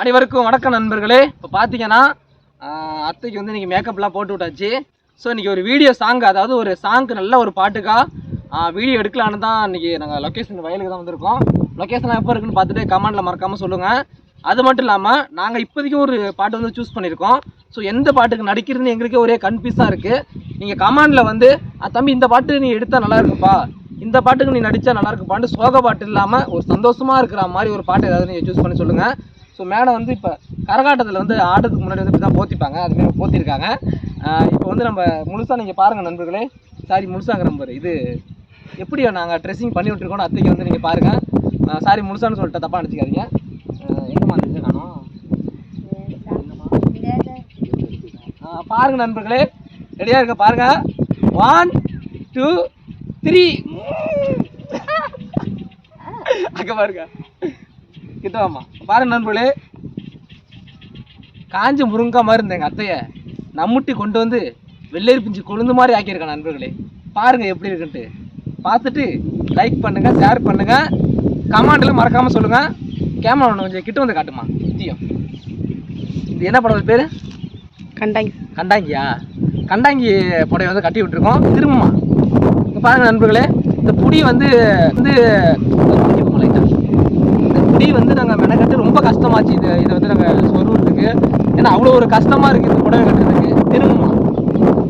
அனைவருக்கும் வணக்கம் நண்பர்களே. இப்போ பார்த்தீங்கன்னா அத்தைக்கு வந்து இன்றைக்கி மேக்கப்லாம் போட்டு விட்டாச்சு. ஸோ இன்றைக்கி ஒரு வீடியோ சாங் அதாவது ஒரு சாங்க்கு நல்ல ஒரு பாட்டுக்காக வீடியோ எடுக்கலான்னு தான் இன்றைக்கி நாங்கள் லொக்கேஷன் வயலுக்கு தான் வந்திருக்கோம். லொக்கேஷன்லாம் எப்போ இருக்குன்னு பார்த்துட்டு கமெண்ட்டில் மறக்காமல் சொல்லுங்கள் அது மட்டும் இல்லாமல் நாங்கள் இப்போதைக்கு ஒரு பாட்டு வந்து சூஸ் பண்ணியிருக்கோம். ஸோ எந்த பாட்டுக்கு நடிக்கிறதுன்னு எங்களுக்கே ஒரே கன்ஃபியூஸாக இருக்குது நீங்கள் கமெண்டில் வந்து தம்பி இந்த பாட்டு நீ எடுத்தால் நல்லா இருக்குப்பா இந்த பாட்டுக்கு நீ நடித்தா நல்லா இருக்குப்பான்ட்டு சோக பாட்டு இல்லாமல் ஒரு சந்தோஷமாக இருக்கிற மாதிரி ஒரு பாட்டு ஏதாவது நீங்கள் சூஸ் பண்ணி சொல்லுங்கள் ஸோ மேடம் வந்து இப்போ கரகாட்டத்தில் வந்து ஆடுறதுக்கு முன்னாடி வந்து இப்படி தான் போத்திப்பாங்க அதுமாரி போத்திருக்காங்க. இப்போ வந்து நம்ம முழுசாக நீங்கள் பாருங்கள் நண்பர்களே. சாரி முழுசாங்கிற நம்பர் இது எப்படி நாங்கள் ட்ரெஸ்ஸிங் பண்ணி விட்ருக்கோம் அத்தைக்கு வந்து நீங்கள் பாருங்கள் சாரி முழுசான்னு சொல்லிட்டு தப்பாக நினச்சிக்காதீங்க. எங்கம்மா அந்த காணும் பாருங்க நண்பர்களே. ரெடியாக இருக்க பாருங்க. ஒன் டூ த்ரீ அங்கே பாருங்க. கிட்ட வாம்மா பாருங்க நண்பர்களே. காஞ்ச முருங்கா மாதிரி இருந்த எங்கள் அத்தையை. நம்முட்டி கொண்டு வந்து வெள்ளேரி பிஞ்சு கொழுந்து மாதிரி ஆக்கியிருக்கேன் நண்பர்களே. பாருங்க எப்படி இருக்குன்ட்டு. பார்த்துட்டு லைக் பண்ணுங்க ஷேர் பண்ணுங்க. கமெண்ட்ல மறக்காம சொல்லுங்க. கேமரா ஒன்று கொஞ்சம் கிட்ட வந்து காட்டுமா. நித்தியம். இது என்ன படம் பேர்? கண்டாங்க. கண்டாங்கியா? கண்டாங்கி புடவை வந்து கட்டி விட்டுருக்கோம். திரும்பமா. இங்க பாருங்க நண்பர்களே இந்த புடி வந்து வந்து லைட்டா. இந்த புடி வந்து நாங்கள் மெனக்கட்டு ரொம்ப கஷ்டமாச்சு. இது இதை வந்து நாங்கள் சொருவதுக்கு ஏன்னா அவ்வளோ ஒரு கஷ்டமாக இருக்குது இந்த புடவை கட்டுறதுக்கு. திரும்பமா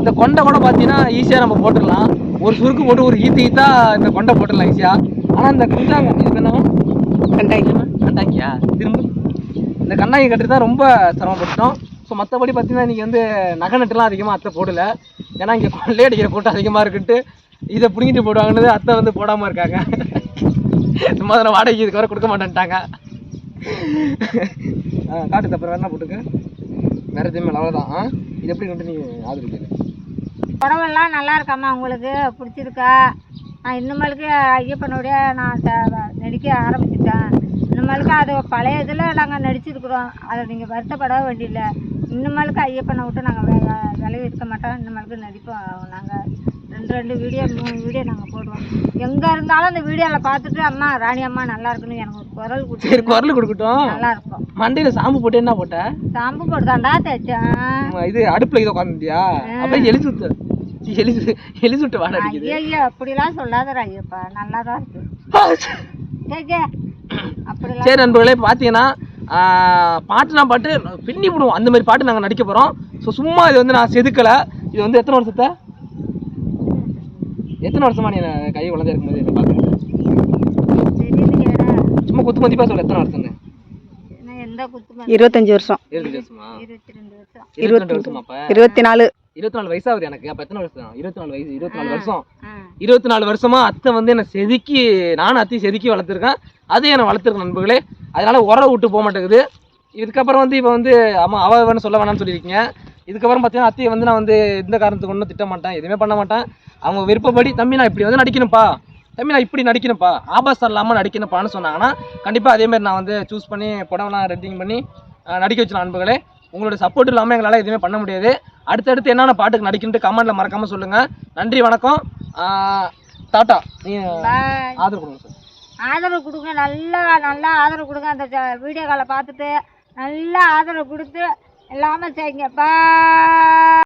இந்த கொண்டை கூட பார்த்தீங்கன்னா ஈஸியாக நம்ம போட்டுடலாம். ஒரு சுருக்கு போட்டு ஒரு ஈத்து ஈத்தா இந்த கொண்டை போட்டுடலாம் ஈஸியாக ஆனால் இந்த குண்டாங்க இது என்ன? கண்டாங்க கண்டாங்கியா திரும்ப. இந்த கண்ணாங்கி கட்டுறது தான் ரொம்ப சிரமப்பட்டோம் ஸோ மற்றபடி பார்த்தீங்கன்னா இன்றைக்கி வந்து நகை நட்டுலாம் அதிகமாக அத்தை போடல. ஏன்னா இங்கே கொள்ளை அடிக்கிற கூட்டம் அதிகமாக இருக்குன்ட்டு இதை பிடுங்கிட்டு போடுவாங்கன்னு அத்தை வந்து போடாமல் இருக்காங்க. சும்மா வாடகைக்கு இதுக்கு வர கொடுக்க மாட்டேன்ட்டாங்க. ஆ காட்டு அப்புறம் என்ன போட்டுக்க. வேற எதுவுமே அவ்வளோதான் ஆ இது எப்படி கொண்டு நீ ஆதரிக்கல புடவெல்லாம் நல்லா இருக்காம்மா உங்களுக்கு? பிடிச்சிருக்கா? நான் இன்னுமேலுக்கு ஐயப்பனுடைய நான் நடிக்க ஆரம்பிச்சிட்டேன். இன்னுமேலுக்கு அது பழைய இதில் நாங்கள் நடிச்சிருக்கிறோம். அதை நீங்கள் வருத்தப்பட வேண்டியதில்லை இன்னுமேலுக்கு ஐயப்பனை விட்டு நாங்கள் வே விலகி இருக்க மாட்டோம். இன்னுமேலுக்கு நடிப்போம். நாங்கள் ரெண்டு ரெண்டு வீடியோ மூணு வீடியோ நாங்கள் போடுவோம். எங்கே இருந்தாலும் அந்த வீடியோவில் பார்த்துட்டு அம்மா ராணி அம்மா நல்லா இருக்குன்னு எனக்கு ஒரு குரல் சரி கொடுத்து குரல் கொடுக்கட்டும். நல்லா இருக்கும். மண்டையில் சாம்பு போட்டு என்ன போட்ட? சாம்பு போட்டு தாண்டா தைச்சேன் ஆமா, இது அடுப்பில் இதை உட்காந்துட்டியா அப்படியே எலி சுத்து. எலி எலி சுட்டு வாடை அடிக்குது. ஐயோ அப்படிலாம் சொல்லாதடா ஐயப்பா. நல்லா தான் இருக்கு சரி நண்பர்களே பார்த்தீங்கன்னா பாட்டுனா பாட்டு பின்னி விடுவோம் அந்த மாதிரி பாட்டு நாங்கள் நடிக்க போகிறோம் ஸோ சும்மா இது வந்து நான் செதுக்கலை. இது வந்து எத்தனை வருஷத்தை? எத்தனை வருஷமா நீ கை குழந்தை இருக்கும்போது என்ன தெரியலையேடா. சும்மா குத்து மதிப்பாக சொல்ல எத்தனை வருஷம்னு. இருபத்தஞ்சு வருஷம். இருபத்தஞ்சு வருஷமா? இருபத்தி வருஷம். இருபத்தி நாலு இருபத்தி நாலு வயசாகுது எனக்கு. அப்போ எத்தனை வருஷம்? இருபத்தி நாலு வயசு இருபத்தி நாலு வருஷம். இருபத்தி நாலு வருஷமா அத்தை வந்து என்னை செதுக்கி நானும் அத்தையும் செதுக்கி வளர்த்துருக்கேன். அது என்னை வளர்த்துருக்கேன் நண்பர்களே. அதனால உர விட்டு போக மாட்டேங்குது. இதுக்கப்புறம் வந்து இப்போ வந்து அம்மா அவ வேணும் சொல்ல வேணாம்னு சொல்லியிருக்கீங்க. இதுக்கப்புறம் பார்த்தீங்கன்னா அத்தையை வந்து நான் வந்து எந்த காரணத்துக்கு ஒன்றும் திட்ட மாட்டேன் எதுவுமே பண்ண மாட்டேன். அவங்க விருப்பப்படி தம்பி நான் இப்படி வந்து நடிக்கணும்ப்பா. தம்பி நான் இப்படி நடிக்கணும்ப்பா. ஆபாசம் இல்லாமல் நடிக்கணும்ப்பான்னு சொன்னாங்கன்னா கண்டிப்பாக அதேமாதிரி நான் வந்து சூஸ் பண்ணி படம்லாம் ரெட்டிங் பண்ணி நடிக்க வச்சு நண்பர்களே உங்களோட சப்போர்ட் இல்லாமல் எங்களால் எதுவுமே பண்ண முடியாது. அடுத்தடுத்து என்னென்ன பாட்டுக்கு நடிக்கணுன்ட்டு கமெண்ட்டில் மறக்காமல் சொல்லுங்கள் நன்றி வணக்கம். டாட்டா நீ ஆதரவு கொடுங்க சார். ஆதரவு கொடுங்க. நல்லா நல்லா ஆதரவு கொடுங்க. அந்த வீடியோ காலை பார்த்துட்டு நல்லா ஆதரவு கொடுத்து எல்லாமே செய்யுங்க. பா